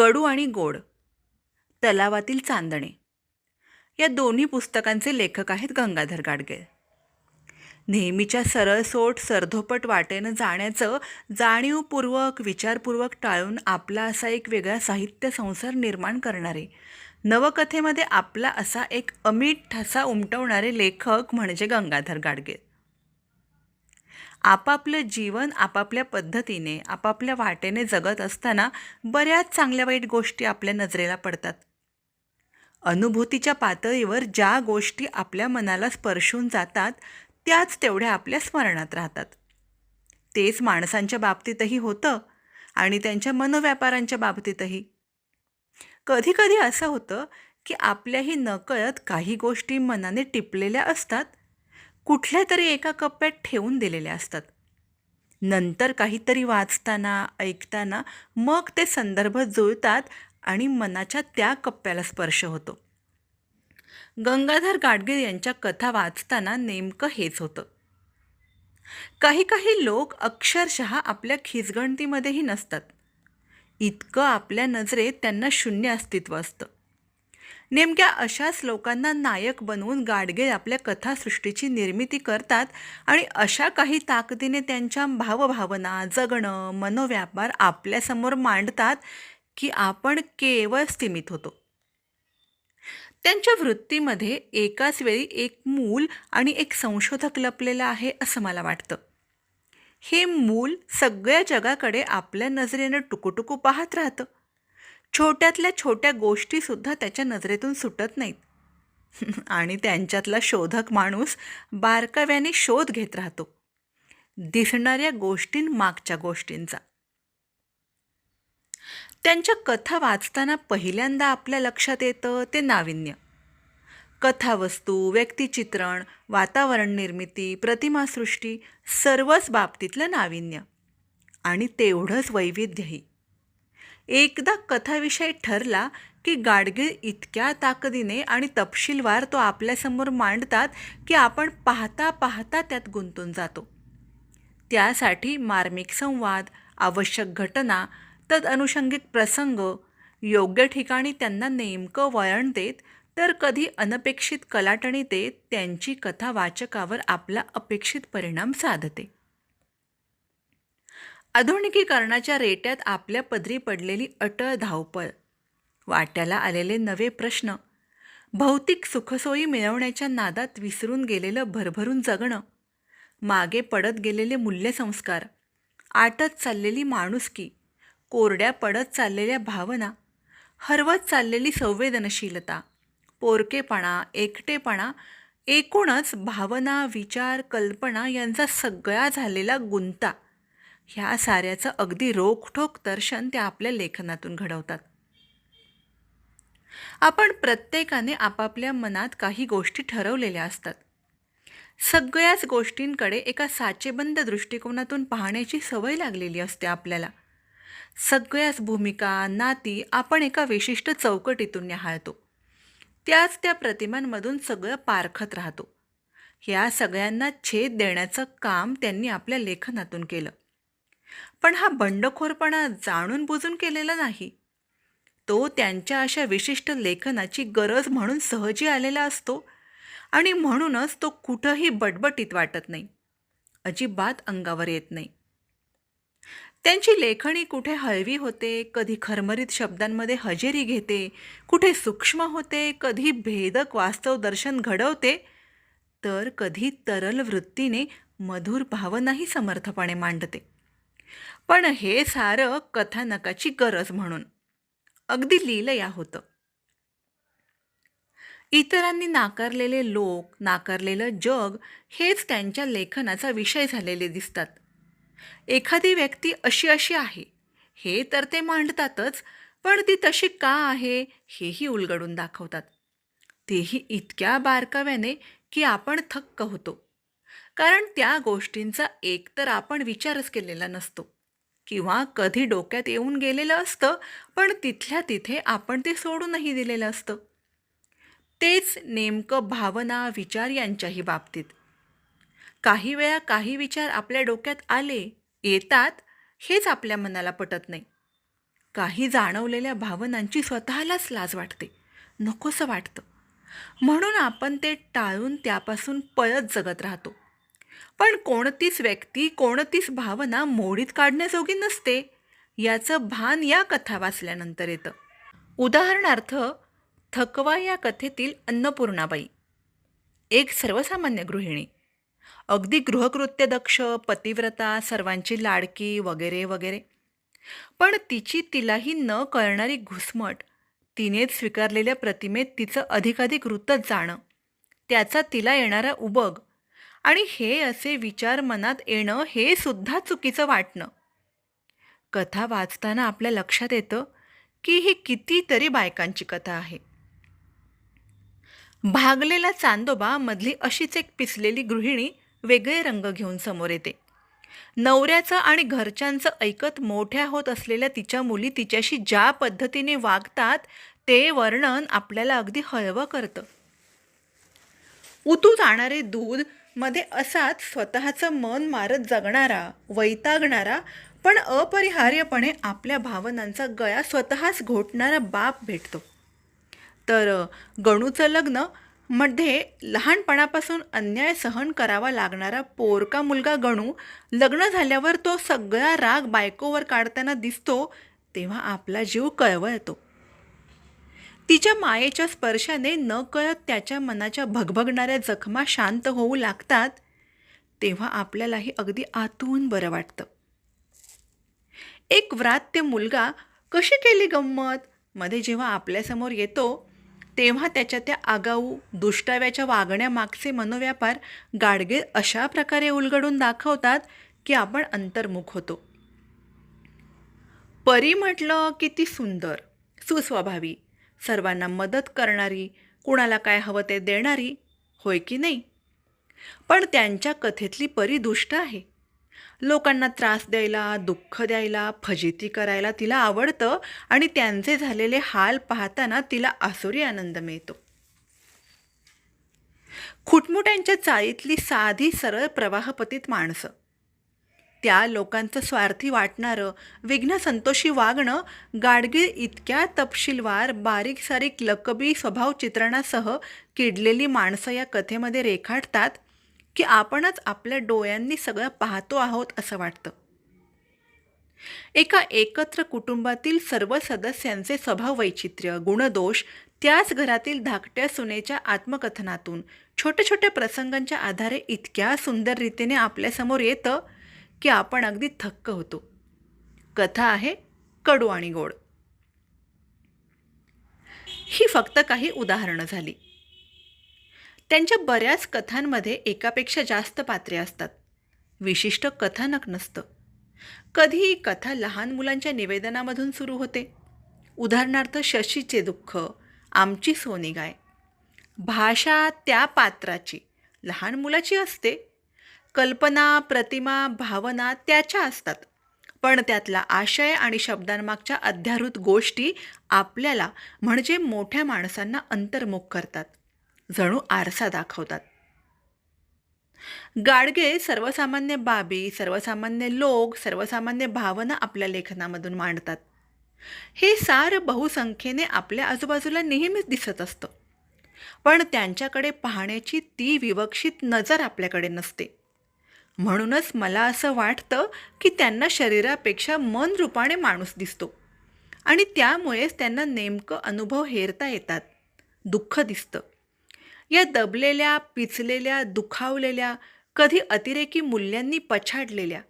कडू आणि गोड. तलावातील चांदणे. या दोन्ही पुस्तकांचे लेखक आहेत गंगाधर गाडगे. नेहमीच्या सरळसोट सरधोपट वाटेनं जाण्याचं जाणीवपूर्वक विचारपूर्वक टाळून आपला असा एक वेगळा साहित्य संसार निर्माण करणारे नवकथेमध्ये आपला असा एक अमीट ठसा उमटवणारे लेखक म्हणजे गंगाधर गाडगे. आपापलं जीवन आपापल्या पद्धतीने आपापल्या वाटेने जगत असताना बऱ्याच चांगल्या वाईट गोष्टी आपल्या नजरेला पडतात. अनुभूतीच्या पातळीवर ज्या गोष्टी आपल्या मनाला स्पर्शून जातात त्याच तेवढ्या आपल्या स्मरणात राहतात. तेच माणसांच्या बाबतीतही होतं आणि त्यांच्या मनोव्यापारांच्या बाबतीतही. कधीकधी असं होतं की आपल्याही नकळत काही गोष्टी मनाने टिपलेल्या असतात कुठल्या तरी एका कप्प्यात ठेवून दिलेल्या असतात. नंतर काहीतरी वाचताना ऐकताना मग ते संदर्भ जुळतात आणि मनाच्या त्या कप्प्याला स्पर्श होतो. गंगाधर गाडगीळ यांच्या कथा वाचताना नेमकं हेच होतं. काही काही लोक अक्षरशः आपल्या खिचगणतीमध्येही नसतात. इतकं आपल्या नजरेत त्यांना शून्य अस्तित्व असतं. नेमक्या अशाच लोकांना नायक बनवून गाडगे आपल्या कथासृष्टीची निर्मिती करतात आणि अशा काही ताकदीने त्यांच्या भावभावना जगणं मनोव्यापार आपल्यासमोर मांडतात की आपण केवळ स्थिमित होतो. त्यांच्या वृत्तीमध्ये एकाच वेळी एक मूल आणि एक संशोधक लपलेला आहे असं मला वाटतं. हे मूल सगळ्या जगाकडे आपल्या नजरेनं टुकूटुकू पाहत राहतं. छोट्यातल्या छोट्या गोष्टीसुद्धा त्याच्या नजरेतून सुटत नाहीत. आणि त्यांच्यातला शोधक माणूस बारकाव्याने शोध घेत राहतो. दिसणाऱ्या गोष्टींमागच्या गोष्टींचा. त्यांच्या कथा वाचताना पहिल्यांदा आपल्या लक्षात येतं ते नाविन्य. कथावस्तू व्यक्तिचित्रण वातावरण निर्मिती प्रतिमासृष्टी सर्वच बाबतीतलं नाविन्य. आणि तेवढंच वैविध्यही. एकदा कथाविषय ठरला की गाडगीळ इतक्या ताकदीने आणि तपशीलवार तो आपल्यासमोर मांडतात की आपण पाहता पाहता त्यात गुंतून जातो. त्यासाठी मार्मिक संवाद आवश्यक घटना तद अनुषंगिक प्रसंग योग्य ठिकाणी त्यांना नेमकं वळण देत तर कधी अनपेक्षित कलाटणी देत त्यांची कथा वाचकावर आपला अपेक्षित परिणाम साधते. आधुनिकीकरणाच्या रेट्यात आपल्या पदरी पडलेली अटळ धावपळ. वाट्याला आलेले नवे प्रश्न. भौतिक सुखसोयी मिळवण्याच्या नादात विसरून गेलेलं भरभरून जगणं. मागे पडत गेलेले मूल्यसंस्कार. आटत चाललेली माणुसकी. कोरड्या पडत चाललेल्या भावना. हरवत चाललेली संवेदनशीलता. पोरकेपणा एकटेपणा एकूणच भावना विचार कल्पना यांचा सगळा झालेला गुंता. ह्या साऱ्याचं अगदी रोखठोक दर्शन त्या आपल्या लेखनातून घडवतात. आपण प्रत्येकाने आपापल्या मनात काही गोष्टी ठरवलेल्या असतात. सगळ्याच गोष्टींकडे एका साचेबंद दृष्टिकोनातून पाहण्याची सवय लागलेली असते आपल्याला. सगळ्याच भूमिका नाती आपण एका विशिष्ट चौकटीतून निहाळतो. त्याच त्या प्रतिमांमधून सगळं पारखत राहतो. ह्या सगळ्यांना छेद देण्याचं काम त्यांनी आपल्या लेखनातून केलं. पण हा बंडखोरपणा जाणून बुजून केलेला नाही. तो त्यांच्या अशा विशिष्ट लेखनाची गरज म्हणून सहजी आलेला असतो आणि म्हणूनच तो कुठंही बटबटीत वाटत नाही. अजिबात अंगावर येत नाही. त्यांची लेखणी कुठे हळवी होते कधी खरमरीत शब्दांमध्ये हजेरी घेते कुठे सूक्ष्म होते कधी भेदक वास्तव दर्शन घडवते तर कधी तरल वृत्तीने मधुर भावनाही समर्थपणे मांडते. पण हे सारं कथानकाची गरज म्हणून. अगदी लिहिलं होतं. इतरांनी नाकारलेले लोक नाकारलेलं जग हेच त्यांच्या लेखनाचा विषय झालेले दिसतात. एखादी व्यक्ती अशी अशी आहे हे तर ते मांडतातच पण ती तशी का आहे हेही उलगडून दाखवतात. तेही इतक्या बारकाव्याने की आपण थक्क होतो. कारण त्या गोष्टींचा एकतर आपण विचारच केलेला नसतो. किंवा कधी डोक्यात येऊन गेलेलं असतं पण तिथल्या तिथे आपण ते सोडूनही दिलेलं असतं. तेच नेमकं भावना विचार यांच्याही बाबतीत. काही वेळा काही विचार आपल्या डोक्यात आले येतात हेच आपल्या मनाला पटत नाही. काही जाणवलेल्या भावनांची स्वतःलाच लाज वाटते नकोसं वाटतं. म्हणून आपण ते टाळून त्यापासून पळत जगत राहतो. पण कोणतीच व्यक्ती कोणतीच भावना मोडीत काढण्याजोगी नसते. याचं भान या कथा वाचल्यानंतर येतं. उदाहरणार्थ थकवा या कथेतील अन्नपूर्णाबाई. एक सर्वसामान्य गृहिणी. अगदी गृहकृत्य दक्ष पतिव्रता सर्वांची लाडकी वगैरे वगैरे. पण तिची तिलाही न कळणारी घुसमट तिनेच स्वीकारलेल्या प्रतिमेत तिचं अधिकाधिक वृत्त जाणं. त्याचा तिला येणारा उबग आणि हे असे विचार मनात येणं हे सुद्धा चुकीचं वाटणं. कथा वाचताना आपल्या लक्षात येतं की ही कितीतरी बायकांची कथा आहे. भागलेला चांदोबा मधली अशीच एक पिसलेली गृहिणी वेगळे रंग घेऊन समोर येते. नवऱ्याचं आणि घरच्यांचं ऐकत मोठ्या होत असलेल्या तिच्या मुली तिच्याशी ज्या पद्धतीने वागतात ते वर्णन आपल्याला अगदी हळवं करतं. उतू जाणारे दूध मध्ये असाच स्वतःचं मन मारत जगणारा वैतागणारा पण अपरिहार्यपणे आपल्या भावनांचा गळा स्वतःच घोटणारा बाप भेटतो. तर गणूचं लग्नमध्ये लहानपणापासून अन्याय सहन करावा लागणारा पोरका मुलगा गणू लग्न झाल्यावर तो सगळा राग बायकोवर काढताना दिसतो तेव्हा आपला जीव कळवळतो. तिच्या मायेच्या स्पर्शाने न कळत त्याच्या मनाच्या भगभगणाऱ्या जखमा शांत होऊ लागतात तेव्हा आपल्यालाही अगदी आतून बरं वाटतं. एक व्रात्य मुलगा कशी केली गंमत? मध्ये जेव्हा आपल्यासमोर येतो तेव्हा त्याच्या त्या आगाऊ दुष्टाव्याच्या वागण्यामागचे मनोव्यापार गाडगे अशा प्रकारे उलगडून दाखवतात की आपण अंतर्मुख होतो. परी म्हटलं किती सुंदर सुस्वभावी सर्वांना मदत करणारी कुणाला काय हवं ते देणारी होय की नाही? पण त्यांच्या कथेतली परी दुष्ट आहे. लोकांना त्रास द्यायला दुःख द्यायला फजिती करायला तिला आवडतं आणि त्यांचे झालेले हाल पाहताना तिला आसुरी आनंद मिळतो. खुटमुट्यांच्या चाळीतली साधी सरळ प्रवाहपतीत माणसं. त्या लोकांचं स्वार्थी वाटणारं विघ्न संतोषी वागणं गाडगीळ इतक्या तपशीलवार बारीक सारीक लकबी स्वभाव चित्रणासह किडलेली माणसं या कथेमध्ये रेखाटतात की आपणच आपल्या डोळ्यांनी सगळं पाहतो आहोत असं वाटतं. एका एकत्र कुटुंबातील सर्व सदस्यांचे स्वभाव वैचित्र्य गुणदोष त्याच घरातील धाकट्या सुनेच्या आत्मकथनातून छोट्या छोट्या प्रसंगांच्या आधारे इतक्या सुंदर रीतीने आपल्यासमोर येतं की आपण अगदी थक्क होतो. कथा आहे कडू आणि गोड. ही फक्त काही उदाहरणं झाली. त्यांच्या बऱ्याच कथांमध्ये एकापेक्षा जास्त पात्रे असतात. विशिष्ट कथानक नसतं. कधी कथा लहान मुलांच्या निवेदनामधून सुरू होते. उदाहरणार्थ शशीचे दुःख आमची सोनी गाय भाषा त्या पात्राची लहान मुलाची असते कल्पना प्रतिमा भावना त्याच्या असतात. पण त्यातला आशय आणि शब्दांमागच्या अध्यारूत गोष्टी आपल्याला म्हणजे मोठ्या माणसांना अंतर्मुख करतात. जणू आरसा दाखवतात. गाडगे सर्वसामान्य बाबी सर्वसामान्य लोक सर्वसामान्य भावना आपल्या लेखनामधून मांडतात. हे सार बहुसंख्येने आपल्या आजूबाजूला नेहमीच दिसत असतं. पण त्यांच्याकडे पाहण्याची ती विवक्षित नजर आपल्याकडे नसते. म्हणूनच मला असं वाटतं की त्यांना शरीरापेक्षा मन रूपाने माणूस दिसतो. आणि त्यामुळेच त्यांना नेमकं अनुभव हेरता येतात. दुःख दिसतं. या दबलेल्या पिचलेल्या दुखावलेल्या कधी अतिरेकी मूल्यांनी पछाडलेल्या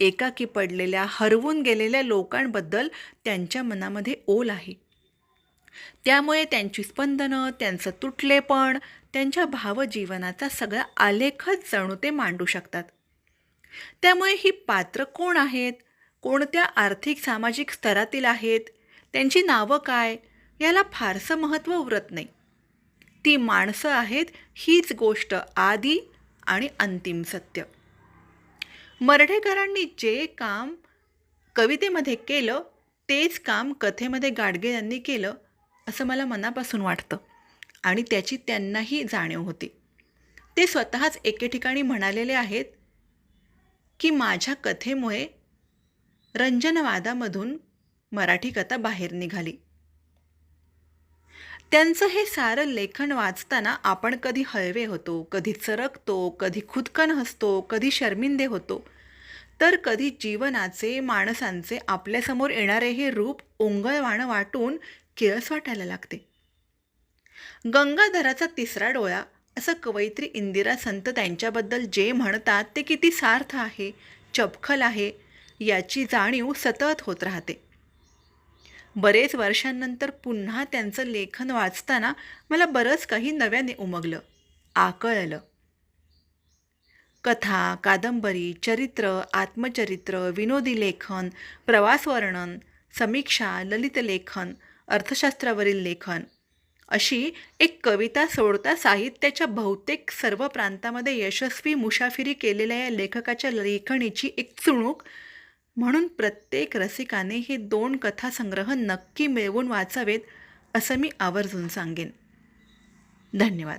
एकाकी पडलेल्या हरवून गेलेल्या लोकांबद्दल त्यांच्या मनामध्ये ओल आहे. त्यामुळे त्यांची स्पंदनं त्यांचं तुटलेपण त्यांच्या भावजीवनाचा सगळा आलेखच जणू ते मांडू शकतात. त्यामुळे ही पात्र कोण आहेत? कोणत्या आर्थिक सामाजिक स्तरातील आहेत? त्यांची नावं काय? याला फारसं महत्त्व उरत नाही. ती माणसं आहेत हीच गोष्ट आदी आणि अंतिम सत्य. मर्ढेकरांनी जे काम कवितेमध्ये केलं तेच काम कथेमध्ये गाडगे यांनी केलं असं मला मनापासून वाटतं. आणि त्याची त्यांनाही जाणीव होती. ते स्वतःच एके ठिकाणी म्हणालेले आहेत की माझ्या कथेमुळे रंजनवादामधून मराठी कथा बाहेर निघाली. त्यांचं हे सारं लेखन वाचताना आपण कधी हळवे होतो कधी चरकतो कधी खुदकन हसतो कधी शर्मिंदे होतो. तर कधी जीवनाचे माणसांचे आपल्यासमोर येणारे हे रूप ओंगळवाणं वाटून किळस वाटायला लागते. गंगाधराचा तिसरा डोळा असं कवयित्री इंदिरा संत त्यांच्याबद्दल जे म्हणतात ते किती सार्थ आहे चपखल आहे याची जाणीव सतत होत राहते. बरेच वर्षांनंतर पुन्हा त्यांचं लेखन वाचताना मला बरंच काही नव्याने उमगलं आकळलं. कथा कादंबरी चरित्र आत्मचरित्र विनोदी लेखन प्रवासवर्णन समीक्षा ललित लेखन अर्थशास्त्रावरील लेखन अशी एक कविता सोडता साहित्याच्या बहुतेक सर्व प्रांतामध्ये यशस्वी मुसाफिरी केलेल्या या लेखकाच्या लेखणीची एक चुणूक म्हणून प्रत्येक रसिकाने हे दोन कथासंग्रह नक्की मिळवून वाचावेत असं मी आवर्जून सांगेन. धन्यवाद.